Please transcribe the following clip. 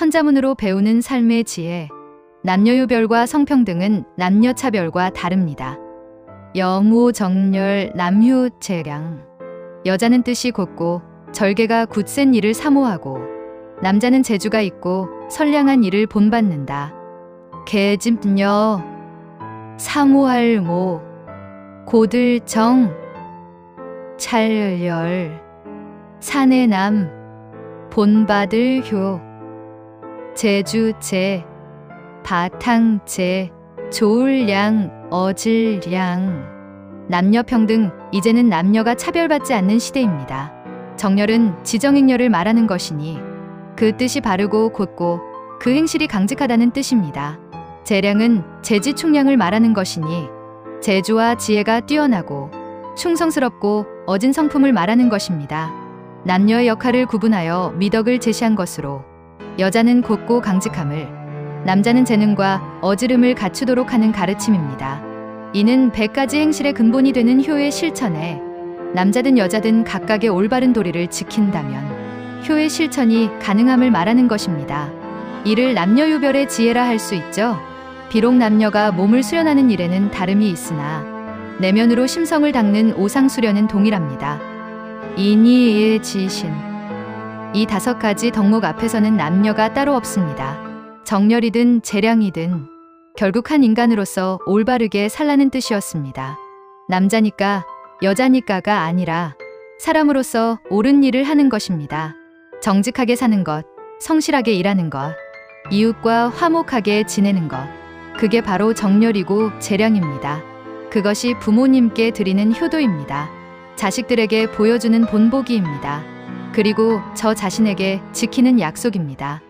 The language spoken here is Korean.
천자문으로 배우는 삶의 지혜. 남녀유별과 성평등은 남녀차별과 다릅니다. 영우, 정렬, 남휴, 재량. 여자는 뜻이 곧고 절개가 굳센 일을 사모하고 남자는 재주가 있고 선량한 일을 본받는다. 개집녀, 사모할모, 고들정, 찰열, 사내남, 본받을 효, 제주제, 바탕제, 좋을량, 어질량. 남녀평등, 이제는 남녀가 차별받지 않는 시대입니다. 정렬은 지정행렬을 말하는 것이니 그 뜻이 바르고 곧고 그 행실이 강직하다는 뜻입니다. 재량은 재지 충량을 말하는 것이니 재주와 지혜가 뛰어나고 충성스럽고 어진 성품을 말하는 것입니다. 남녀의 역할을 구분하여 미덕을 제시한 것으로 여자는 곧고 강직함을 남자는 재능과 어지름을 갖추도록 하는 가르침입니다. 이는 100가지 행실의 근본이 되는 효의 실천에 남자든 여자든 각각의 올바른 도리를 지킨다면 효의 실천이 가능함을 말하는 것입니다. 이를 남녀유별의 지혜라 할 수 있죠. 비록 남녀가 몸을 수련하는 일에는 다름이 있으나 내면으로 심성을 닦는 오상수련은 동일합니다. 인이의 지신. 이 다섯 가지 덕목 앞에서는 남녀가 따로 없습니다. 정렬이든 재량이든 결국 한 인간으로서 올바르게 살라는 뜻이었습니다. 남자니까 여자니까가 아니라 사람으로서 옳은 일을 하는 것입니다. 정직하게 사는 것, 성실하게 일하는 것, 이웃과 화목하게 지내는 것. 그게 바로 정렬이고 재량입니다. 그것이 부모님께 드리는 효도입니다. 자식들에게 보여주는 본보기입니다. 그리고 저 자신에게 지키는 약속입니다.